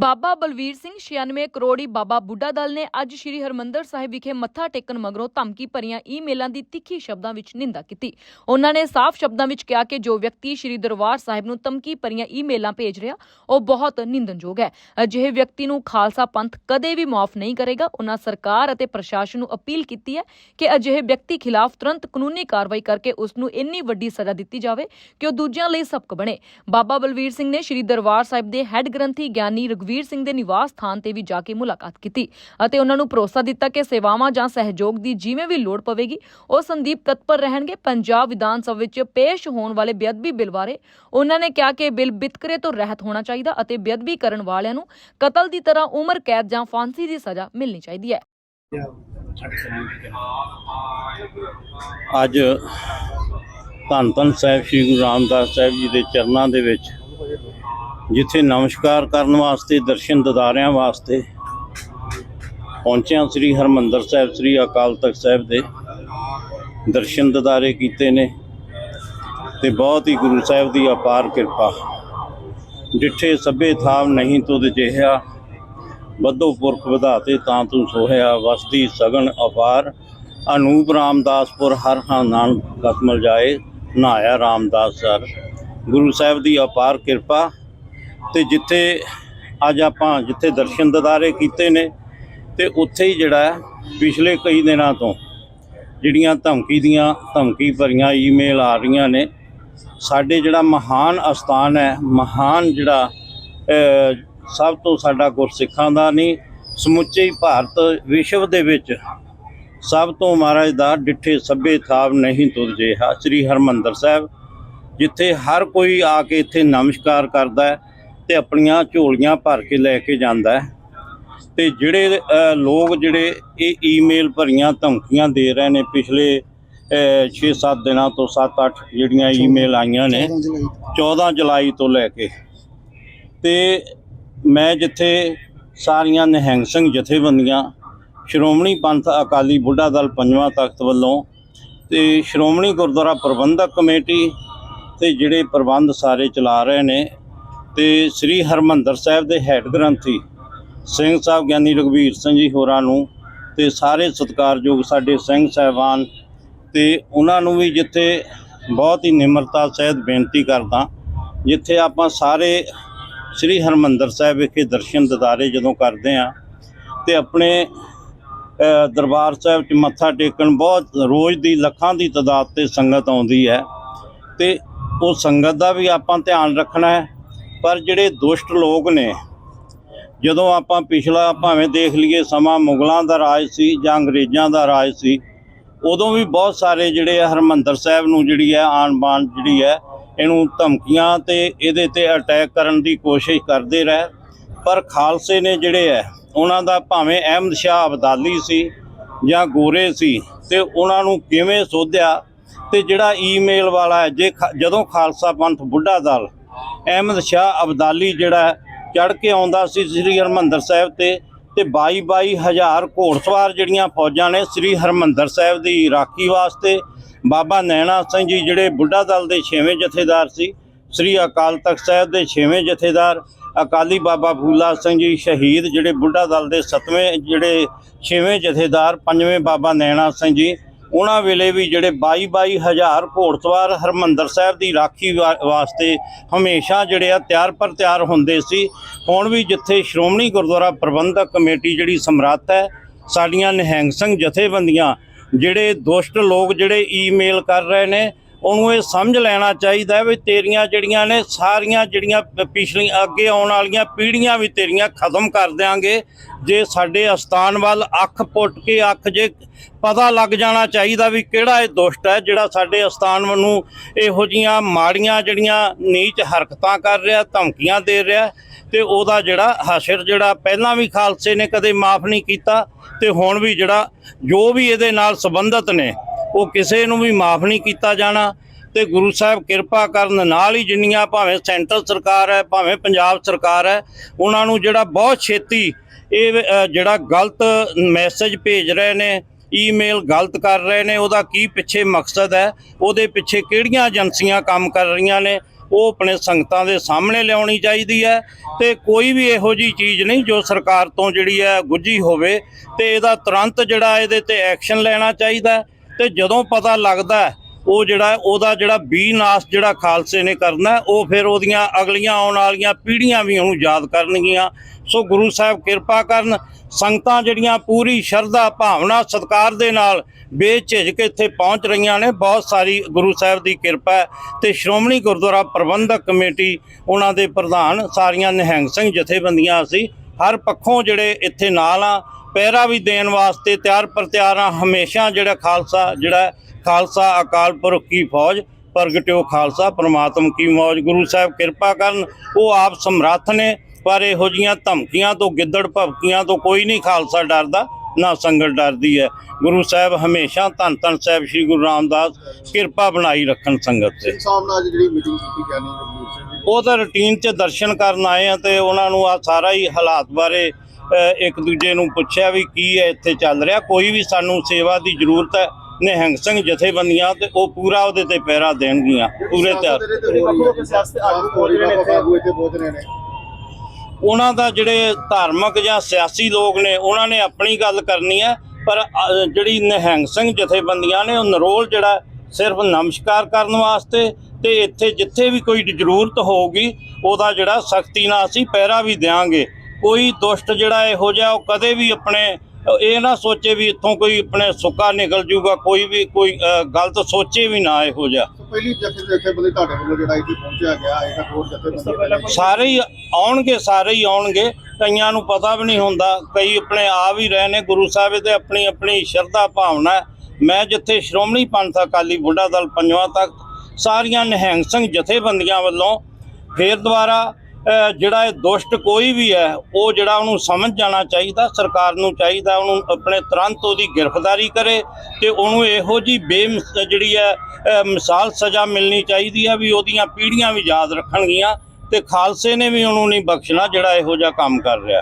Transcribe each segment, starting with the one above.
ਬਾਬਾ ਬਲਵੀਰ ਸਿੰਘ 96 ਕਰੋੜੀ ਬਾਬਾ ਬੁੱਢਾ ਦਲ ਨੇ ਅੱਜ ਸ੍ਰੀ ਹਰਮੰਦਰ ਸਾਹਿਬ ਵਿਖੇ ਮੱਥਾ ਟੇਕਣ ਮਗਰੋਂ ਧਮਕੀ ਭਰੀਆਂ ਈਮੇਲਾਂ ਦੀ ਤਿੱਖੀ ਸ਼ਬਦਾਂ ਵਿੱਚ ਨਿੰਦਾ ਕੀਤੀ। ਉਹਨਾਂ ਨੇ ਸਾਫ਼ ਸ਼ਬਦਾਂ ਵਿੱਚ ਕਿਹਾ ਕਿ ਜੋ ਵਿਅਕਤੀ ਸ੍ਰੀ ਦਰਬਾਰ ਸਾਹਿਬ ਨੂੰ ਧਮਕੀ ਭਰੀਆਂ ਈਮੇਲਾਂ ਭੇਜ ਰਿਹਾ, ਉਹ ਬਹੁਤ ਨਿੰਦਨਯੋਗ ਹੈ। ਅਜਿਹੇ ਵਿਅਕਤੀ ਨੂੰ ਖਾਲਸਾ ਪੰਥ ਕਦੇ ਵੀ ਮਾਫ ਨਹੀਂ ਕਰੇਗਾ। ਉਹਨਾਂ ਸਰਕਾਰ ਅਤੇ ਪ੍ਰਸ਼ਾਸਨ ਨੂੰ ਅਪੀਲ ਕੀਤੀ ਹੈ ਕਿ ਅਜਿਹੇ ਵਿਅਕਤੀ ਖਿਲਾਫ ਤੁਰੰਤ ਕਾਨੂੰਨੀ ਕਾਰਵਾਈ ਕਰਕੇ ਉਸ ਨੂੰ ਇੰਨੀ ਵੱਡੀ ਸਜ਼ਾ ਦਿੱਤੀ ਜਾਵੇ ਕਿ ਉਹ ਦੂਜਿਆਂ ਲਈ ਸਬਕ ਬਣੇ। ਬਾਬਾ ਬਲਵੀਰ ਸਿੰਘ ਨੇ ਸ੍ਰੀ ਦਰਬਾਰ ਸਾਹਿਬ ਦੇ ਹੈੱਡ ਗ੍ਰੰਥੀ ਗਿਆਨੀ ਰਗਵੀਰ ਸਿੰਘ ਦੇ ਨਿਵਾਸ ਸਥਾਨ ਤੇ ਵੀ ਜਾ ਕੇ ਮੁਲਾਕਾਤ ਕੀਤੀ ਅਤੇ ਉਹਨਾਂ ਨੂੰ ਭਰੋਸਾ ਦਿੱਤਾ ਕਿ ਸੇਵਾਵਾਂ ਜਾਂ ਸਹਿਯੋਗ ਦੀ ਜਿਵੇਂ ਵੀ ਲੋੜ ਪਵੇਗੀ, ਉਹ ਸੰਦੀਪ ਤਤਪਰ ਰਹਿਣਗੇ। ਪੰਜਾਬ ਵਿਧਾਨ ਸਭਾ ਵਿੱਚ ਪੇਸ਼ ਹੋਣ ਵਾਲੇ ਬੇਅਦਬੀ ਬਿੱਲ ਬਾਰੇ ਉਹਨਾਂ ਨੇ ਕਿਹਾ ਕਿ ਬਿੱਲ ਬਿਤਕਰੇ ਤੋਂ ਰਹਿਤ ਹੋਣਾ ਚਾਹੀਦਾ ਅਤੇ ਬੇਅਦਬੀ ਕਰਨ ਵਾਲਿਆਂ ਨੂੰ ਕਤਲ ਦੀ ਤਰ੍ਹਾਂ ਉਮਰ, ਕੈਦ ਜਾਂ ਫਾਂਸੀ ਦੀ ਸਜ਼ਾ ਮਿਲਣੀ ਚਾਹੀਦੀ ਹੈ। ਅੱਜ ਧੰਨ ਧੰਨ ਸਾਹਿਬ ਸ੍ਰੀ ਗੁਰੂ ਰਾਮਦਾਸ ਸਾਹਿਬ ਜੀ ਦੇ ਚਰਨਾਂ ਦੇ ਵਿੱਚ ਜਿੱਥੇ ਨਮਸਕਾਰ ਕਰਨ ਵਾਸਤੇ, ਦਰਸ਼ਨ ਦਿਦਾਰਿਆਂ ਵਾਸਤੇ ਪਹੁੰਚਿਆ ਸ੍ਰੀ ਹਰਮੰਦਰ ਸਾਹਿਬ, ਸ੍ਰੀ ਅਕਾਲ ਤਖਤ ਸਾਹਿਬ ਦੇ ਦਰਸ਼ਨ ਦਿਦਾਰੇ ਕੀਤੇ ਨੇ ਤੇ ਬਹੁਤ ਹੀ ਗੁਰੂ ਸਾਹਿਬ ਦੀ ਅਪਾਰ ਕਿਰਪਾ। ਡਿੱਠੇ ਸਭੇ ਥਾਵ ਨਹੀਂ ਤੁਧ ਜਿਹਾ ਬੱਧੋ ਪੁਰਖ ਵਧਾਤੇ ਤਾਂ ਤੂੰ ਸੋਹਿਆ, ਵਸਦੀ ਸਗਨ ਅਪਾਰ। ਅਨੂਪ ਰਾਮਦਾਸਪੁਰ ਹਰ ਹਾਂ ਨਾਨਕ ਕਸਮਲ ਜਾਏ ਨਹਾਇਆ ਰਾਮਦਾਸ ਸਰ। ਗੁਰੂ ਸਾਹਿਬ ਦੀ ਅਪਾਰ ਕਿਰਪਾ। ਤੇ ਜਿੱਥੇ ਅੱਜ ਆਪਾਂ ਜਿੱਥੇ ਦਰਸ਼ਨ ਦਿਦਾਰੇ ਕੀਤੇ ਨੇ ਤੇ ਉੱਥੇ ਹੀ ਜਿਹੜਾ ਪਿਛਲੇ ਕਈ ਦਿਨਾਂ ਤੋਂ ਜਿਹੜੀਆਂ ਧਮਕੀ ਦੀਆਂ ਧਮਕੀ ਭਰੀਆਂ ਈਮੇਲ ਆ ਰਹੀਆਂ ਨੇ, ਸਾਡੇ ਜਿਹੜਾ ਮਹਾਨ ਅਸਥਾਨ ਹੈ, ਮਹਾਨ ਜਿਹੜਾ ਸਭ ਤੋਂ ਸਾਡਾ ਗੁਰਸਿੱਖਾਂ ਦਾ ਨਹੀਂ, ਸਮੁੱਚੇ ਹੀ ਭਾਰਤ ਵਿਸ਼ਵ ਦੇ ਵਿੱਚ ਸਭ ਤੋਂ ਮਹਾਰਾਜ ਦਾ ਡਿੱਠੇ ਸਭੇ ਥਾਵ ਨਹੀਂ ਤੁਰ ਜਿਹਾ, ਸ੍ਰੀ ਹਰਮੰਦਰ ਸਾਹਿਬ, ਜਿੱਥੇ ਹਰ ਕੋਈ ਆ ਕੇ ਇੱਥੇ ਨਮਸਕਾਰ ਕਰਦਾ ਹੈ ਤੇ ਆਪਣੀਆਂ ਝੋਲੀਆਂ ਭਰ ਕੇ ਲੈ ਕੇ ਜਾਂਦਾ ਹੈ। ਤੇ ਜਿਹੜੇ ਲੋਕ ਜਿਹੜੇ ਇਹ ਈਮੇਲ ਭਰੀਆਂ ਧਮਕੀਆਂ ਦੇ ਰਹੇ ਨੇ ਪਿਛਲੇ 6-7 ਦਿਨਾਂ ਤੋਂ 7-8 ਜਿਹੜੀਆਂ ਈਮੇਲ ਆਈਆਂ ਨੇ 14 ਜੁਲਾਈ ਤੋਂ ਲੈ ਕੇ। ਤੇ ਮੈਂ ਜਿੱਥੇ ਸਾਰੀਆਂ ਨਿਹੰਗ ਸਿੰਘ ਜਥੇਬੰਦੀਆਂ ਸ਼੍ਰੋਮਣੀ ਪੰਥ ਅਕਾਲੀ ਬੁੱਢਾ ਦਲ ਪੰਜਵਾਂ ਤਖਤ ਵੱਲੋਂ ਤੇ ਸ਼੍ਰੋਮਣੀ ਗੁਰਦੁਆਰਾ ਪ੍ਰਬੰਧਕ ਕਮੇਟੀ ਤੇ ਜਿਹੜੇ ਪ੍ਰਬੰਧ ਸਾਰੇ ਚਲਾ ਰਹੇ ਨੇ ਤੇ ਸ੍ਰੀ ਹਰਮੰਦਰ ਸਾਹਿਬ ਦੇ ਹੈੱਡ ਗ੍ਰੰਥੀ ਸਿੰਘ ਸਾਹਿਬ ਗਿਆਨੀ ਰਘਵੀਰ ਸਿੰਘ ਜੀ ਹੋਰਾਂ ਨੂੰ ਤੇ ਸਾਰੇ ਸਤਿਕਾਰਯੋਗ ਸਾਡੇ ਸਿੰਘ ਸਾਹਿਬਾਨ ਤੇ ਉਹਨਾਂ ਨੂੰ ਵੀ ਜਿੱਥੇ ਬਹੁਤ ਹੀ ਨਿਮਰਤਾ ਸਹਿਤ ਬੇਨਤੀ ਕਰਦਾ, ਜਿੱਥੇ ਆਪਾਂ ਸਾਰੇ ਸ੍ਰੀ ਹਰਮੰਦਰ ਸਾਹਿਬ ਵਿਖੇ ਦਰਸ਼ਨ ਦਿਦਾਰੇ ਜਦੋਂ ਕਰਦੇ ਆ ਤੇ ਆਪਣੇ ਦਰਬਾਰ ਸਾਹਿਬ 'ਚ ਮੱਥਾ ਟੇਕਣ ਬਹੁਤ ਰੋਜ਼ ਦੀ ਲੱਖਾਂ ਦੀ ਤਾਦਾਦ ਤੇ ਸੰਗਤ ਆਉਂਦੀ ਹੈ ਤੇ ਉਹ ਸੰਗਤ ਦਾ ਵੀ ਆਪਾਂ ਧਿਆਨ ਰੱਖਣਾ ਹੈ ਪਰ ਜਿਹੜੇ ਦੁਸ਼ਟ ਲੋਕ ਨੇ, ਜਦੋਂ ਆਪਾਂ ਪਿਛਲਾ ਭਾਵੇਂ ਦੇਖ ਲਈਏ ਸਮਾਂ ਮੁਗਲਾਂ ਦਾ ਰਾਜ ਸੀ ਜਾਂ ਅੰਗਰੇਜ਼ਾਂ ਦਾ ਰਾਜ ਸੀ, ਉਦੋਂ ਵੀ ਬਹੁਤ ਸਾਰੇ ਜਿਹੜੇ ਆ ਹਰਮੰਦਰ ਸਾਹਿਬ ਨੂੰ ਜਿਹੜੀ ਹੈ ਆਣ ਬਾਣ ਜਿਹੜੀ ਹੈ ਇਹਨੂੰ ਧਮਕੀਆਂ ਤੇ ਇਹਦੇ ਤੇ ਅਟੈਕ ਕਰਨ ਦੀ ਕੋਸ਼ਿਸ਼ ਕਰਦੇ ਰਹੇ। ਪਰ ਖਾਲਸੇ ਨੇ ਜਿਹੜੇ ਹੈ ਉਹਨਾਂ ਦਾ ਭਾਵੇਂ ਅਹਿਮਦ ਸ਼ਾਹ ਅਬਦਾਲੀ ਸੀ ਜਾਂ ਗੋਰੇ ਸੀ ਤੇ ਉਹਨਾਂ ਨੂੰ ਕਿਵੇਂ ਸੋਧਿਆ ਤੇ ਜਿਹੜਾ ਈਮੇਲ ਵਾਲਾ ਹੈ, ਜੇ ਖ- ਜਦੋਂ ਖਾਲਸਾ ਪੰਥ ਬੁੱਢਾ ਦਲ ਅਹਿਮਦ ਸ਼ਾਹ ਅਬਦਾਲੀ ਜਿਹੜਾ ਚੜ ਕੇ ਆਉਂਦਾ ਸੀ ਸ੍ਰੀ ਹਰਮੰਦਰ ਸਾਹਿਬ ਤੇ ਤੇ 22 22 ਹਜ਼ਾਰ ਘੋੜਸਵਾਰ ਜਿਹੜੀਆਂ ਫੌਜਾਂ ਨੇ ਸ੍ਰੀ ਹਰਮੰਦਰ ਸਾਹਿਬ ਦੀ ਰਾਖੀ ਵਾਸਤੇ, ਬਾਬਾ ਨੈਣਾ ਸਿੰਘ ਜੀ ਜਿਹੜੇ ਬੁੱਢਾ ਦਲ ਦੇ 6ਵੇਂ ਜਥੇਦਾਰ ਸੀ, ਸ੍ਰੀ ਅਕਾਲ ਤਖਤ ਸਾਹਿਬ ਦੇ 6ਵੇਂ ਜਥੇਦਾਰ, ਅਕਾਲੀ ਬਾਬਾ ਫੂਲਾ ਸਿੰਘ ਜੀ ਸ਼ਹੀਦ ਜਿਹੜੇ ਬੁੱਢਾ ਦਲ ਦੇ 7ਵੇਂ ਜਿਹੜੇ 6ਵੇਂ ਜਥੇਦਾਰ 5ਵੇਂ ਬਾਬਾ ਨੈਣਾ ਸਿੰਘ ਜੀ ਉਹਨਾਂ ਵੇਲੇ ਵੀ ਜਿਹੜੇ 22 22 ਹਜ਼ਾਰ ਘੋੜਸਵਾਰ ਹਰਮੰਦਰ ਸਾਹਿਬ ਦੀ ਰਾਖੀ ਵਾ- ਵਾਸਤੇ ਹਮੇਸ਼ਾ ਜਿਹੜੇ ਆ ਤਿਆਰ ਪਰ ਤਿਆਰ ਹੁੰਦੇ ਸੀ। ਹੁਣ ਵੀ ਜਿੱਥੇ ਸ਼੍ਰੋਮਣੀ ਗੁਰਦੁਆਰਾ ਪ੍ਰਬੰਧਕ ਕਮੇਟੀ ਜਿਹੜੀ ਸਮਰੱਥ ਹੈ, ਸਾਡੀਆਂ ਨਿਹੰਗ ਸਿੰਘ ਜਥੇਬੰਦੀਆਂ, ਜਿਹੜੇ ਦੁਸ਼ਟ ਲੋਕ ਜਿਹੜੇ ਈਮੇਲ ਕਰ ਰਹੇ ਨੇ ਉਹਨੂੰ ਇਹ ਸਮਝ ਲੈਣਾ ਚਾਹੀਦਾ ਵੀ ਤੇਰੀਆਂ ਜਿਹੜੀਆਂ ਨੇ, ਸਾਰੀਆਂ ਜਿਹੜੀਆਂ ਪ- ਪਿਛਲੀਆਂ ਅੱਗੇ ਆਉਣ ਵਾਲੀਆਂ ਪੀੜ੍ਹੀਆਂ ਵੀ ਤੇਰੀਆਂ ਖਤਮ ਕਰ ਦਿਆਂਗੇ। ਜੇ ਸਾਡੇ ਅਸਥਾਨ ਵੱਲ ਅੱਖ ਪੁੱਟ ਕੇ ਅੱਖ ਜੇ ਪਤਾ ਲੱਗ ਜਾਣਾ ਚਾਹੀਦਾ ਵੀ ਕਿਹੜਾ ਇਹ ਦੁਸ਼ਟ ਹੈ, ਜਿਹੜਾ ਸਾਡੇ ਅਸਥਾਨ ਨੂੰ ਇਹੋ ਜੀਆਂ ਮਾੜੀਆਂ ਜਿਹੜੀਆਂ ਨੀਚ ਹਰਕਤਾਂ ਕਰ ਰਿਹਾ, ਧਮਕੀਆਂ ਦੇ ਰਿਹਾ, ਤੇ ਉਹਦਾ ਜਿਹੜਾ ਹਸ਼ਰ ਜਿਹੜਾ ਪਹਿਲਾਂ ਵੀ ਖਾਲਸੇ ਨੇ ਕਦੇ ਮਾਫ ਨਹੀਂ ਕੀਤਾ, ਤੇ ਹੁਣ ਵੀ ਜਿਹੜਾ ਜੋ ਵੀ ਇਹਦੇ ਨਾਲ ਸੰਬੰਧਿਤ ਨੇ ਉਹ ਕਿਸੇ ਨੂੰ ਵੀ ਮਾਫ ਨਹੀਂ ਕੀਤਾ ਜਾਣਾ ਤੇ ਗੁਰੂ ਸਾਹਿਬ ਕਿਰਪਾ ਕਰਨ ਨਾਲ ਹੀ ਜਿੰਨੀਆਂ ਭਾਵੇਂ ਸੈਂਟਰ ਸਰਕਾਰ ਹੈ, ਭਾਵੇਂ ਪੰਜਾਬ ਸਰਕਾਰ ਹੈ, ਉਹਨਾਂ ਨੂੰ ਜਿਹੜਾ ਬਹੁਤ ਛੇਤੀ ਇਹ ਜਿਹੜਾ ਗਲਤ ਮੈਸੇਜ ਭੇਜ ਰਹੇ ਨੇ ਈਮੇਲ ਗਲਤ ਕਰ ਰਹੇ ਨੇ, ਉਹਦਾ ਕੀ ਪਿੱਛੇ ਮਕਸਦ ਹੈ, ਉਹਦੇ ਪਿੱਛੇ ਕਿਹੜੀਆਂ ਏਜੰਸੀਆਂ ਕੰਮ ਕਰ ਰਹੀਆਂ ਨੇ, ਉਹ ਆਪਣੇ ਸੰਗਤਾਂ ਦੇ ਸਾਹਮਣੇ ਲਿਆਉਣੀ ਚਾਹੀਦੀ ਹੈ ਤੇ ਕੋਈ ਵੀ ਇਹੋ ਜੀ ਚੀਜ਼ ਨਹੀਂ ਜੋ ਸਰਕਾਰ ਤੋਂ ਜਿਹੜੀ ਹੈ ਗੁੱਝੀ ਹੋਵੇ ਤੇ ਇਹਦਾ ਤੁਰੰਤ ਜਿਹੜਾ ਇਹਦੇ ਤੇ ਐਕਸ਼ਨ ਲੈਣਾ ਚਾਹੀਦਾ ਹੈ। ਤੇ ਜਦੋਂ ਪਤਾ ਲੱਗਦਾ ਉਹ ਜਿਹੜਾ ਉਹਦਾ ਜਿਹੜਾ ਬੀ ਨਾਸ ਜਿਹੜਾ ਖਾਲਸੇ ਨੇ ਕਰਨਾ ਉਹ ਫਿਰ ਉਹਦੀਆਂ ਅਗਲੀਆਂ ਆਉਣ ਵਾਲੀਆਂ ਪੀੜ੍ਹੀਆਂ ਵੀ ਉਹਨੂੰ ਯਾਦ ਕਰਨਗੀਆਂ। ਸੋ ਗੁਰੂ ਸਾਹਿਬ ਕਿਰਪਾ ਕਰਨ, ਸੰਗਤਾਂ ਜਿਹੜੀਆਂ ਪੂਰੀ ਸ਼ਰਧਾ, ਭਾਵਨਾ, ਸਤਿਕਾਰ ਦੇ ਨਾਲ ਬੇਝਿਜਕ ਇੱਥੇ ਪਹੁੰਚ ਰਹੀਆਂ ਨੇ, ਬਹੁਤ ਸਾਰੀ ਗੁਰੂ ਸਾਹਿਬ ਦੀ ਕਿਰਪਾ ਹੈ। ਤੇ ਸ਼੍ਰੋਮਣੀ ਗੁਰਦੁਆਰਾ ਪ੍ਰਬੰਧਕ ਕਮੇਟੀ, ਉਹਨਾਂ ਦੇ ਪ੍ਰਧਾਨ ਸਾਰੀਆਂ ਨਿਹੰਗ ਸਿੰਘ ਜਥੇਬੰਦੀਆਂ ਅਸੀਂ ਹਰ ਪੱਖੋਂ ਜਿਹੜੇ ਇੱਥੇ ਨਾਲ ਆ ਪਹਿਰਾ ਵੀ ਦੇਣ ਵਾਸਤੇ ਤਿਆਰ ਪਰ ਤਿਆਰ ਆ। ਹਮੇਸ਼ਾ ਜਿਹੜਾ ਖਾਲਸਾ ਜਿਹੜਾ ਹੈ, ਖਾਲਸਾ ਅਕਾਲ ਪੁਰਖ ਕੀ ਫੌਜ ਪ੍ਰਗਟਿਓ ਖਾਲਸਾ ਪ੍ਰਮਾਤਮ ਕੀ ਮੌਜ। ਗੁਰੂ ਸਾਹਿਬ ਕਿਰਪਾ ਕਰਨ ਉਹ ਆਪ ਸਮਰੱਥ ਨੇ ਪਰ ਇਹੋ ਜੀਆਂ ਧਮਕੀਆਂ ਤੋਂ ਗਿੱਦੜ ਭਵਕੀਆਂ ਤੋਂ ਕੋਈ ਨਹੀਂ ਖਾਲਸਾ ਡਰਦਾ ਨਾ ਸੰਗਤ ਡਰਦੀ ਹੈ। ਗੁਰੂ ਸਾਹਿਬ ਹਮੇਸ਼ਾ ਧੰਨ ਧੰਨ ਸਾਹਿਬ ਸ੍ਰੀ ਗੁਰੂ ਰਾਮਦਾਸ ਕਿਰਪਾ ਬਣਾਈ ਰੱਖਣ ਸੰਗਤ ਤੇ। ਉਹ ਤਾਂ ਰੁਟੀਨ 'ਚ ਦਰਸ਼ਨ ਕਰਨ ਆਏ ਆ ਤੇ ਉਹਨਾਂ ਨੂੰ ਆ ਸਾਰਾ ਹੀ ਹਾਲਾਤ ਬਾਰੇ ਇੱਕ ਦੂਜੇ ਨੂੰ ਪੁੱਛਿਆ ਵੀ ਕੀ ਹੈ, ਇੱਥੇ ਚੱਲ ਰਿਹਾ। ਕੋਈ ਵੀ ਸਾਨੂੰ ਸੇਵਾ ਦੀ ਜ਼ਰੂਰਤ ਹੈ ਨਿਹੰਗ ਸਿੰਘ ਜਥੇਬੰਦੀਆਂ ਤੇ ਉਹ ਪੂਰਾ ਉਹਦੇ ਤੇ ਪਹਿਰਾ ਦੇਣਗੀਆਂ, ਪੂਰੇ ਤਿਆਰ। ਉਹਨਾਂ ਦਾ ਜਿਹੜੇ ਧਾਰਮਿਕ ਜਾਂ ਸਿਆਸੀ ਲੋਕ ਨੇ, ਉਹਨਾਂ ਨੇ ਆਪਣੀ ਗੱਲ ਕਰਨੀ ਹੈ, ਪਰ ਜਿਹੜੀ ਨਿਹੰਗ ਸਿੰਘ ਜਥੇਬੰਦੀਆਂ ਨੇ, ਉਹ ਨਰੋਲ ਜਿਹੜਾ ਸਿਰਫ ਨਮਸਕਾਰ ਕਰਨ ਵਾਸਤੇ ਤੇ ਇੱਥੇ ਜਿੱਥੇ ਵੀ ਕੋਈ ਜ਼ਰੂਰਤ ਹੋਊਗੀ, ਉਹਦਾ ਜਿਹੜਾ ਸਖਤੀ ਨਾਲ ਅਸੀਂ ਪਹਿਰਾ ਵੀ ਦੇਵਾਂਗੇ ਕੋਈ ਦੁਸ਼ਟ ਜਿਹੜਾ ਇਹੋ ਜਿਹਾ ਉਹ ਕਦੇ ਵੀ ਆਪਣੇ ਇਹ ਨਾ ਸੋਚੇ ਵੀ ਇੱਥੋਂ ਕੋਈ ਆਪਣੇ ਸੁੱਕਾ ਨਿਕਲ ਜੂਗਾ ਕੋਈ ਵੀ ਕੋਈ ਗਲਤ ਸੋਚੇ ਵੀ ਨਾ ਇਹੋ ਜਿਹਾ ਪਹਿਲੀ ਜਥੇ ਜਥੇ ਬੰਦੇ ਤੁਹਾਡੇ ਵੱਲੋਂ ਜਿਹੜਾ ਇੱਥੇ ਪਹੁੰਚਿਆ ਗਿਆ ਇਹ ਤਾਂ ਹੋਰ ਜਥੇ ਸਾਰੇ ਹੀ ਆਉਣਗੇ ਸਾਰੇ ਹੀ ਆਉਣਗੇ ਕਈਆਂ ਨੂੰ ਪਤਾ ਵੀ ਨਹੀਂ ਹੁੰਦਾ ਕਈ ਆਪਣੇ ਆ ਵੀ ਰਹੇ ਨੇ ਗੁਰੂ ਸਾਹਿਬ ਤੇ ਆਪਣੀ ਆਪਣੀ ਸ਼ਰਧਾ ਭਾਵਨਾ। ਮੈਂ ਜਿੱਥੇ ਸ਼੍ਰੋਮਣੀ ਪੰਥ ਅਕਾਲੀ ਬੁੱਢਾ ਦਲ ਪੰਜਵਾਂ ਤੱਕ ਸਾਰੀਆਂ ਨਿਹੰਗ ਸਿੰਘ ਜਥੇਬੰਦੀਆਂ ਵੱਲੋਂ ਫੇਰ ਦੁਬਾਰਾ ਜਿਹੜਾ ਇਹ ਦੁਸ਼ਟ ਕੋਈ ਵੀ ਹੈ ਉਹ ਜਿਹੜਾ ਉਹਨੂੰ ਸਮਝ ਜਾਣਾ ਚਾਹੀਦਾ ਸਰਕਾਰ ਨੂੰ ਚਾਹੀਦਾ ਉਹਨੂੰ ਆਪਣੇ ਤੁਰੰਤ ਉਹਦੀ ਗ੍ਰਿਫਤਾਰੀ ਕਰੇ ਤੇ ਉਹਨੂੰ ਇਹੋ ਜੀ ਬੇਮਿਸ ਜਿਹੜੀ ਹੈ ਮਿਸਾਲ ਸਜ਼ਾ ਮਿਲਣੀ ਚਾਹੀਦੀ ਹੈ ਵੀ ਉਹਦੀਆਂ ਪੀੜ੍ਹੀਆਂ ਵੀ ਯਾਦ ਰੱਖਣਗੀਆਂ ਤੇ ਖਾਲਸੇ ਨੇ ਵੀ ਉਹਨੂੰ ਨਹੀਂ ਬਖਸ਼ਣਾ ਜਿਹੜਾ ਇਹੋ ਜਿਹਾ ਕੰਮ ਕਰ ਰਿਹਾ।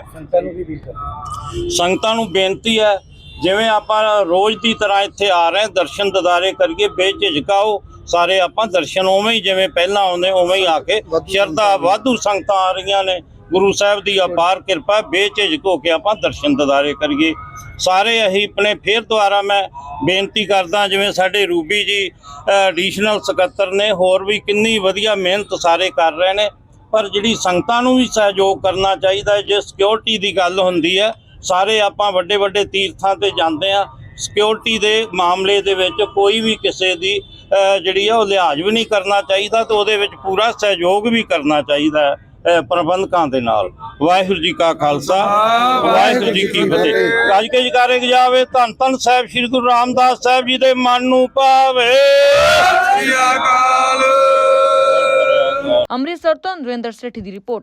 ਸੰਗਤਾਂ ਨੂੰ ਬੇਨਤੀ ਹੈ? ਜਿਵੇਂ ਆਪਾਂ ਰੋਜ਼ ਦੀ ਤਰ੍ਹਾਂ ਇੱਥੇ ਆ ਰਹੇ ਦਰਸ਼ਨ ਦਿਦਾਰੇ ਕਰੀਏ ਬੇਝਿਜਕਾਓ ਸਾਰੇ ਆਪਾਂ ਦਰਸ਼ਨ ਉਵੇਂ ਹੀ ਜਿਵੇਂ ਪਹਿਲਾਂ ਆਉਂਦੇ ਉਵੇਂ ਹੀ ਆ ਕੇ ਸ਼ਰਧਾ ਵਾਧੂ ਸੰਗਤਾਂ ਆ ਰਹੀਆਂ ਨੇ। ਗੁਰੂ ਸਾਹਿਬ ਦੀ ਅਪਾਰ ਕਿਰਪਾ ਬੇਝਿਜਕ ਹੋ ਕੇ ਆਪਾਂ ਦਰਸ਼ਨ ਦਿਦਾਰੇ ਕਰੀਏ। ਸਾਰੇ ਅਸੀਂ ਆਪਣੇ ਫੇਰ ਦੁਆਰਾ ਮੈਂ ਬੇਨਤੀ ਕਰਦਾ ਜਿਵੇਂ ਸਾਡੇ ਰੂਬੀ ਜੀ ਐਡੀਸ਼ਨਲ ਸਕੱਤਰ ਨੇ ਹੋਰ ਵੀ ਕਿੰਨੀ ਵਧੀਆ ਮਿਹਨਤ ਸਾਰੇ ਕਰ ਰਹੇ ਨੇ। ਪਰ ਜਿਹੜੀ ਸੰਗਤਾਂ ਨੂੰ ਵੀ ਸਹਿਯੋਗ ਕਰਨਾ ਚਾਹੀਦਾ ਹੈ ਜੇ ਸਿਕਿਉਰਿਟੀ ਦੀ ਗੱਲ ਹੁੰਦੀ ਹੈ ਸਾਰੇ ਆਪਾਂ ਵੱਡੇ ਵੱਡੇ ਤੀਰਥਾਂ ਤੇ ਜਾਂਦੇ ਆ ਸਿਕਿਉਰਿਟੀ ਦੇ ਮਾਮਲੇ ਦੇ ਵਿੱਚ ਕੋਈ ਵੀ ਕਿਸੇ ਦੀ ਅਹ, ਜਿਹੜੀ ਆ ਉਹ ਲਿਹਾਜ਼ ਵੀ ਨਹੀਂ ਕਰਨਾ ਚਾਹੀਦਾ ਤੇ ਉਹਦੇ ਵਿੱਚ ਪੂਰਾ ਸਹਿਯੋਗ ਵੀ ਕਰਨਾ ਚਾਹੀਦਾ ਪ੍ਰਬੰਧਕਾਂ ਦੇ ਨਾਲ। ਵਾਹਿਗੁਰੂ ਜੀ ਕਾ ਖਾਲਸਾ ਵਾਹਿਗੁਰੂ ਜੀ ਕੀ ਫਤਿਹ। ਗੱਜ ਕੇ ਜਕਾਰੇ ਜਾਵੇ ਧੰਨ ਧੰਨ ਸਾਹਿਬ ਸ੍ਰੀ ਗੁਰੂ ਰਾਮਦਾਸ ਸਾਹਿਬ ਜੀ ਦੇ ਮਨ ਨੂੰ ਭਾਵੇ। ਅੰਮ੍ਰਿਤਸਰ ਤੋਂ ਨਰਿੰਦਰ ਸੇਠੀ ਦੀ ਰਿਪੋਰਟ।